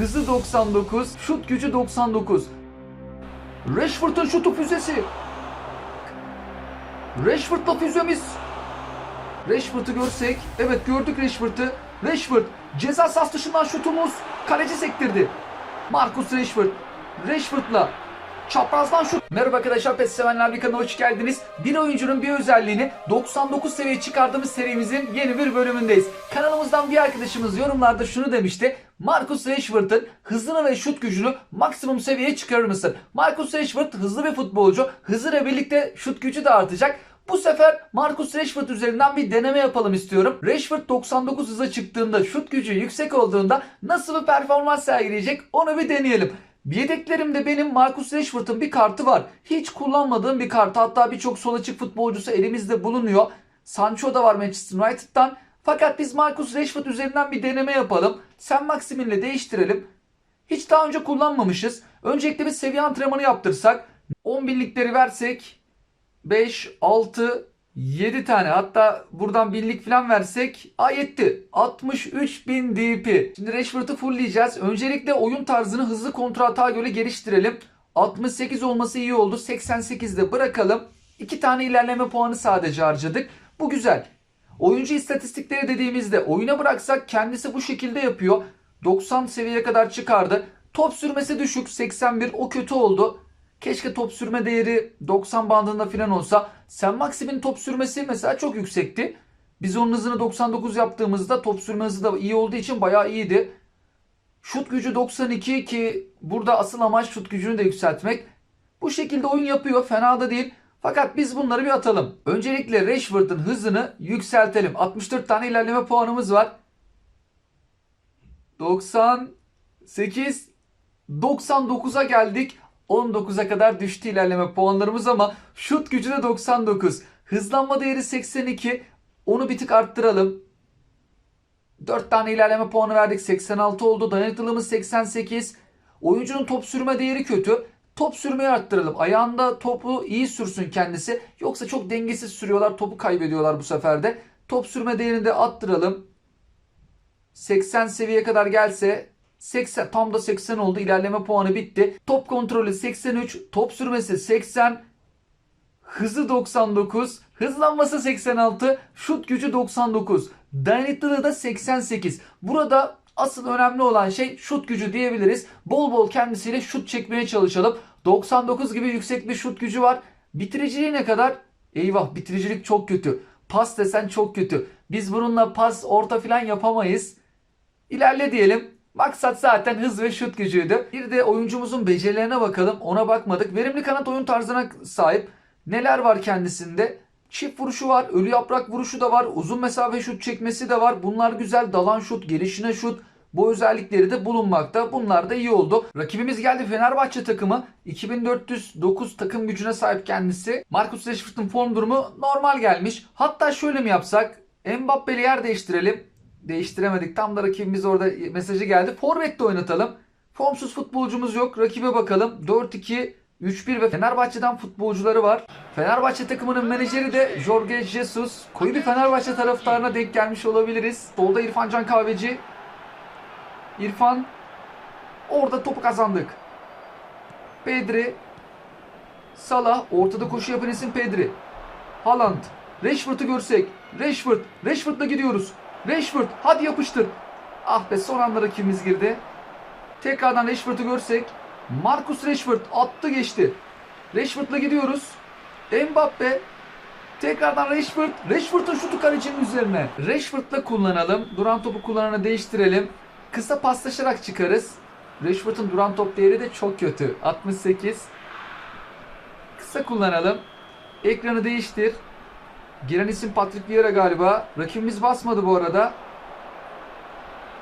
hızı 99, şut gücü 99. Rashford'un şutu füzesi. Rashford'la füzemiz. Rashford'u görsek. Evet gördük Rashford'u. Rashford ceza sahası dışından şutumuz. Kaleci sektirdi. Marcus Rashford. Rashford'la çaprazdan şut. Merhaba arkadaşlar PES sevenler bir kanala hoş geldiniz. Bir oyuncunun bir özelliğini 99 seviyeye çıkardığımız serimizin yeni bir bölümündeyiz. Kanalımızdan bir arkadaşımız yorumlarda şunu demişti. Marcus Rashford'ın hızını ve şut gücünü maksimum seviyeye çıkarır mısın? Marcus Rashford hızlı bir futbolcu. Hızıyla birlikte şut gücü de artacak. Bu sefer Marcus Rashford üzerinden bir deneme yapalım istiyorum. Rashford 99 hıza çıktığında, şut gücü yüksek olduğunda nasıl bir performans sergileyecek onu bir deneyelim. Yedeklerimde benim Marcus Rashford'un bir kartı var. Hiç kullanmadığım bir kartı. Hatta birçok sol açık futbolcusu elimizde bulunuyor. Sancho da var Manchester United'dan. Fakat biz Marcus Rashford üzerinden bir deneme yapalım. Sen Maximin'le değiştirelim. Hiç daha önce kullanmamışız. Öncelikle bir seviye antrenmanı yaptırsak. 10 binlikleri versek 5, 6, 7 tane hatta buradan binlik falan versek a yetti. 63 bin DP. Şimdi Rashford'u fullleyeceğiz. Öncelikle oyun tarzını hızlı kontra atağa göre geliştirelim. 68 olması iyi oldu. 88'de bırakalım. 2 tane ilerleme puanı sadece harcadık. Bu güzel. Oyuncu istatistikleri dediğimizde oyuna bıraksak kendisi bu şekilde yapıyor. 90 seviyeye kadar çıkardı. Top sürmesi düşük 81 o kötü oldu. Keşke top sürme değeri 90 bandında falan olsa. Sen Maxim'in top sürmesi mesela çok yüksekti. Biz onun hızını 99 yaptığımızda top sürme hızı da iyi olduğu için bayağı iyiydi. Şut gücü 92 ki burada asıl amaç şut gücünü de yükseltmek. Bu şekilde oyun yapıyor fena da değil. Fakat biz bunları bir atalım. Öncelikle Rashford'un hızını yükseltelim. 64 tane ilerleme puanımız var. 98 99'a geldik. 19'a kadar düştü ilerleme puanlarımız ama şut gücü de 99. Hızlanma değeri 82. Onu bir tık arttıralım. 4 tane ilerleme puanı verdik. 86 oldu. Dayanıklılığımız 88. Oyuncunun top sürme değeri kötü. Top sürmeyi arttıralım. Ayağında topu iyi sürsün kendisi. Yoksa çok dengesiz sürüyorlar. Topu kaybediyorlar bu sefer de. Top sürme değerini de arttıralım. 80 seviyeye kadar gelse 80 tam da 80 oldu. İlerleme puanı bitti. Top kontrolü 83, top sürmesi 80, hızı 99, hızlanması 86, şut gücü 99, dayanıklılığı da 88. Burada asıl önemli olan şey şut gücü diyebiliriz. Bol bol kendisiyle şut çekmeye çalışalım. 99 gibi yüksek bir şut gücü var. Bitiriciliği ne kadar? Eyvah bitiricilik çok kötü. Pas desen çok kötü. Biz bununla pas orta falan yapamayız. İlerle diyelim. Maksat zaten hız ve şut gücüydü. Bir de oyuncumuzun becerilerine bakalım. Ona bakmadık. Verimli kanat oyun tarzına sahip. Neler var kendisinde? Çift vuruşu var. Ölü yaprak vuruşu da var. Uzun mesafe şut çekmesi de var. Bunlar güzel. Dalan şut, gelişine şut. Bu özellikleri de bulunmakta. Bunlar da iyi oldu. Rakibimiz geldi Fenerbahçe takımı. 2409 takım gücüne sahip kendisi. Marcus Rashford'un form durumu normal gelmiş. Hatta şöyle mi yapsak? Mbappe'li yer değiştirelim. Değiştiremedik. Tam da rakibimiz orada mesajı geldi. Forvet'te oynatalım. Formsuz futbolcumuz yok. Rakibe bakalım. 4-2 3-1 ve Fenerbahçe'den futbolcuları var. Fenerbahçe takımının menajeri de Jorge Jesus. Koyu bir Fenerbahçe taraftarına denk gelmiş olabiliriz. Solda İrfan Can Kahveci. İrfan orada topu kazandık. Pedri Salah ortada koşu yapan isim Pedri. Haaland. Rashford'u görsek. Rashford. Rashford'la gidiyoruz. Rashford hadi yapıştır. Ah be son anda rakibimiz girdi. Tekrardan Rashford'u görsek. Marcus Rashford attı geçti. Rashford'la gidiyoruz. Mbappe. Tekrardan Rashford. Rashford'un şutu kalecinin üzerine. Rashford'la kullanalım. Duran topu kullananı değiştirelim. Kısa paslaşarak çıkarız. Rashford'un duran top değeri de çok kötü. 68. Kısa kullanalım. Ekranı değiştir. Giren isim Patrick Vieira galiba. Rakibimiz basmadı bu arada.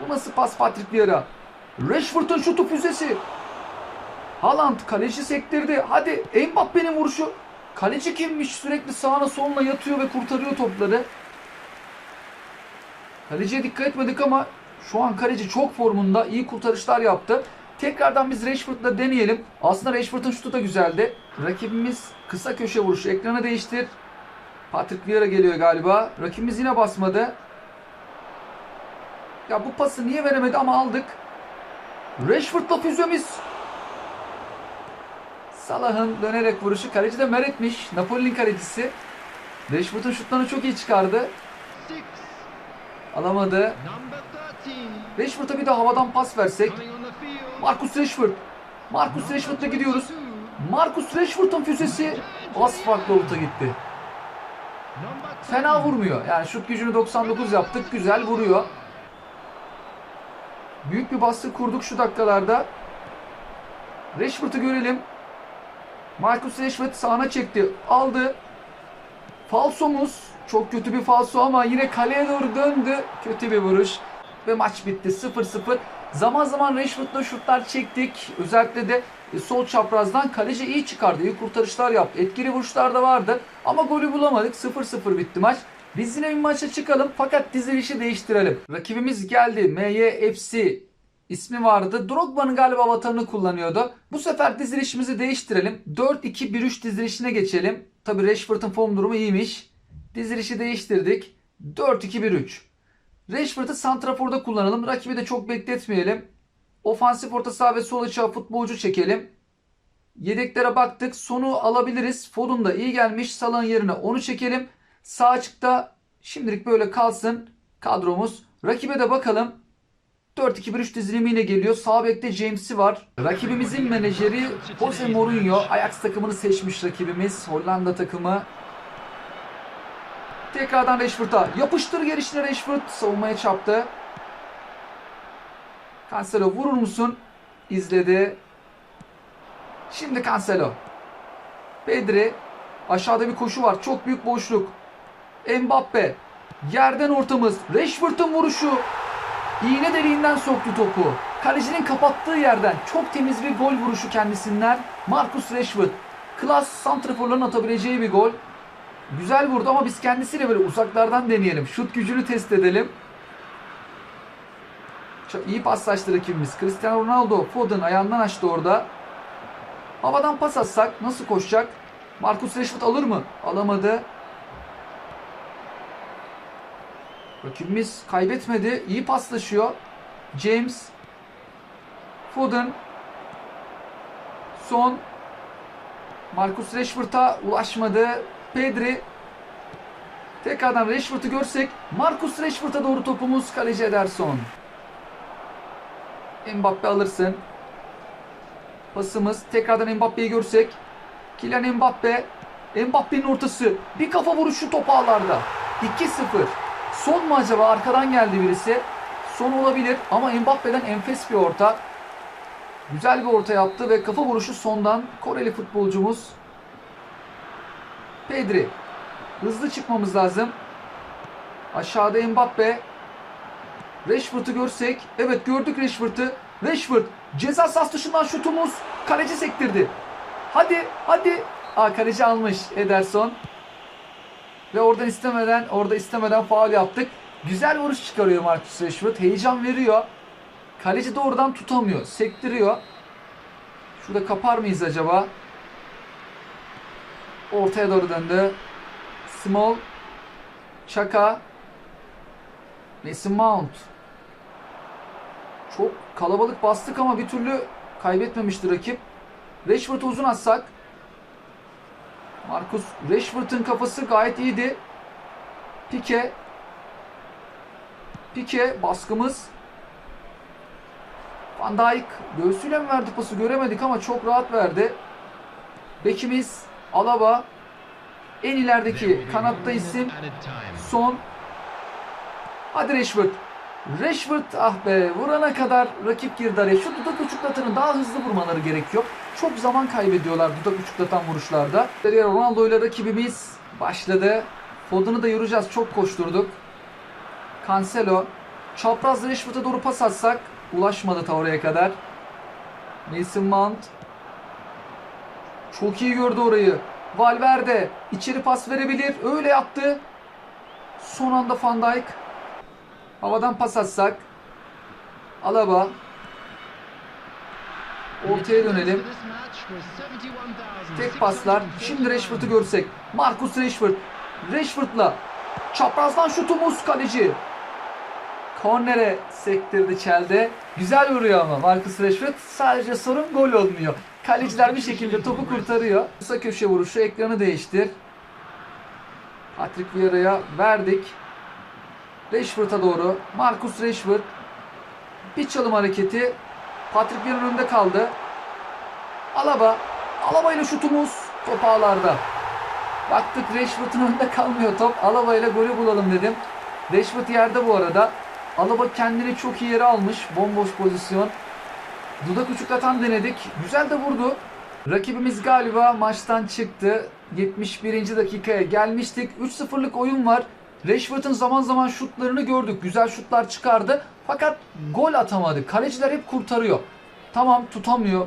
Bu nasıl pas Patrick Vieira? Rashford'un şutu füzesi. Haaland kaleci sektirdi. Hadi Mbappe'nin vuruşu. Kaleci kimmiş? Sürekli sağına soluna yatıyor ve kurtarıyor topları. Kaleciye dikkat etmedik ama şu an kaleci çok formunda. iyi kurtarışlar yaptı. Tekrardan biz Rashford'la deneyelim. Aslında Rashford'un şutu da güzeldi. Rakibimiz kısa köşe vuruşu. Ekranı değiştir. Patrick Vieira geliyor galiba. Rakibimiz yine basmadı. Ya bu pası niye veremedi ama aldık. Rashford'la füzemiz. Salah'ın dönerek vuruşu. Kaleci de Meret'miş. Napoli'nin kalecisi. Rashford'un şutlarını çok iyi çıkardı. Alamadı. Number 13. Rashford'a bir de havadan pas versek. Marcus Rashford. Marcus Rashford'la gidiyoruz. 22. Marcus Rashford'un füzesi az farklı avuta gitti. Number 10. Fena vurmuyor. Yani şut gücünü 99 yaptık. Güzel vuruyor. Büyük bir baskı kurduk şu dakikalarda. Rashford'u görelim. Marcus Rashford sağına çekti. Aldı. Falsomuz. Çok kötü bir falso ama yine kaleye doğru döndü. Kötü bir vuruş. Ve maç bitti. 0-0. Zaman zaman Rashford'la şutlar çektik. Özellikle de e, sol çaprazdan kaleci iyi çıkardı. İyi kurtarışlar yaptı. Etkili vuruşlar da vardı. Ama golü bulamadık. 0-0 bitti maç. Biz yine bir maça çıkalım fakat dizilişi değiştirelim. Rakibimiz geldi. MYFC ismi vardı. Drogba'nın galiba vatanını kullanıyordu. Bu sefer dizilişimizi değiştirelim. 4-2-1-3 dizilişine geçelim. Tabi Rashford'un form durumu iyiymiş. Dizilişi değiştirdik. 4-2-1-3. Rashford'u santraforda kullanalım. Rakibi de çok bekletmeyelim. Ofansif orta saha ve sol açığa futbolcu çekelim. Yedeklere baktık. Sonu alabiliriz. Foden da iyi gelmiş. Salah'ın yerine onu çekelim. Sağ açıkta şimdilik böyle kalsın kadromuz. Rakibe de bakalım. 4-2-1-3 dizilimi yine geliyor. Sağ bekte James'i var. Rakibimizin menajeri Jose Mourinho. Ajax takımını seçmiş rakibimiz. Hollanda takımı. Tekrardan Rashford'a. Yapıştır gelişine Rashford. Savunmaya çarptı. Cancelo vurur musun? İzledi. Şimdi Cancelo. Pedri. Aşağıda bir koşu var. Çok büyük boşluk. Mbappe. Yerden ortamız. Rashford'un vuruşu. İğne deliğinden soktu topu. Kalecinin kapattığı yerden çok temiz bir gol vuruşu kendisinden. Marcus Rashford. Klas santraforların atabileceği bir gol. Güzel vurdu ama biz kendisiyle böyle uzaklardan deneyelim. Şut gücünü test edelim. Çok iyi paslaştı rakibimiz. Cristiano Ronaldo Foden ayağından açtı orada. Havadan pas atsak nasıl koşacak? Marcus Rashford alır mı? Alamadı. Rakibimiz kaybetmedi. İyi paslaşıyor. James. Foden. Son. Marcus Rashford'a ulaşmadı. Pedri. Tekrardan Rashford'u görsek. Marcus Rashford'a doğru topumuz. Kaleci Ederson. Mbappe alırsın. Pasımız. Tekrardan Mbappe'yi görsek. Kylian Mbappe. Mbappe'nin ortası. Bir kafa vuruşu topu ağlarda. 2-0. Son mu acaba? Arkadan geldi birisi. Son olabilir ama Mbappe'den enfes bir orta. Güzel bir orta yaptı ve kafa vuruşu sondan Koreli futbolcumuz Pedri. Hızlı çıkmamız lazım. Aşağıda Mbappe. Rashford'u görsek. Evet gördük Rashford'u. Rashford ceza sahası dışından şutumuz. Kaleci sektirdi. Hadi hadi. Aa kaleci almış Ederson. Ve oradan istemeden orada istemeden faul yaptık. Güzel vuruş çıkarıyor Marcus Rashford. Heyecan veriyor. Kaleci de oradan tutamıyor. Sektiriyor. Şurada kapar mıyız acaba? Ortaya doğru döndü. Small. Chaka. Mason Mount. Çok kalabalık bastık ama bir türlü kaybetmemişti rakip. Rashford'u uzun atsak. Marcus Rashford'un kafası gayet iyiydi. Pique. Pique baskımız. Van Dijk göğsüyle mi verdi pası göremedik ama çok rahat verdi. Bekimiz Alaba. En ilerideki kanatta isim son. Hadi Rashford. Rashford ah be vurana kadar rakip girdi araya. Şu dudak uçuklatının daha hızlı vurmaları gerekiyor. Çok zaman kaybediyorlar dudak uçuklatan vuruşlarda. Ronaldo ile rakibimiz başladı. Foden'ı da yoracağız. Çok koşturduk. Cancelo. Çapraz Rashford'a doğru pas atsak. Ulaşmadı ta oraya kadar. Mason Mount. Çok iyi gördü orayı. Valverde içeri pas verebilir. Öyle yaptı. Son anda Van Dijk. Havadan pas atsak. Alaba. Ortaya dönelim. Tek paslar. Şimdi Rashford'u görsek. Marcus Rashford. Rashford'la. Çaprazdan şutumuz kaleci. Kornere sektirdi çelde. Güzel vuruyor ama Marcus Rashford. Sadece sorun gol olmuyor. Kaleciler bir şekilde topu kurtarıyor. Kısa köşe vuruşu ekranı değiştir. Patrick Vieira'ya verdik. Rashford'a doğru. Marcus Rashford. Bir çalım hareketi. Patrick Vieira'nın önünde kaldı. Alaba. Alaba ile şutumuz. Top ağlarda. Baktık Rashford'un önünde kalmıyor top. Alaba ile golü bulalım dedim. Rashford yerde bu arada. Alaba kendini çok iyi yere almış. Bomboş pozisyon. Dudak uçuklatan denedik. Güzel de vurdu. Rakibimiz galiba maçtan çıktı. 71. dakikaya gelmiştik. 3-0'lık oyun var. Rashford'un zaman zaman şutlarını gördük. Güzel şutlar çıkardı. Fakat gol atamadı. Kaleciler hep kurtarıyor. Tamam tutamıyor.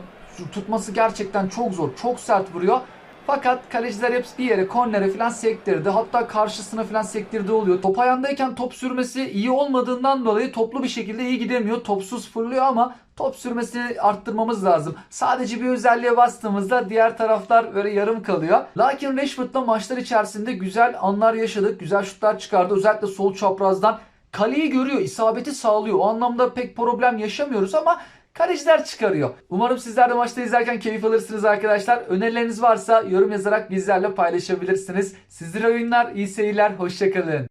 Tutması gerçekten çok zor. Çok sert vuruyor. Fakat kaleciler hep bir yere kornere falan sektirdi. Hatta karşısına falan sektirdi oluyor. Top ayağındayken top sürmesi iyi olmadığından dolayı toplu bir şekilde iyi gidemiyor. Topsuz fırlıyor ama top sürmesini arttırmamız lazım. Sadece bir özelliğe bastığımızda diğer taraflar böyle yarım kalıyor. Lakin Rashford'la maçlar içerisinde güzel anlar yaşadık. Güzel şutlar çıkardı. Özellikle sol çaprazdan kaleyi görüyor, isabeti sağlıyor. O anlamda pek problem yaşamıyoruz ama kaleciler çıkarıyor. Umarım sizler de maçta izlerken keyif alırsınız arkadaşlar. Önerileriniz varsa yorum yazarak bizlerle paylaşabilirsiniz. Sizlere oyunlar, iyi seyirler, hoşçakalın.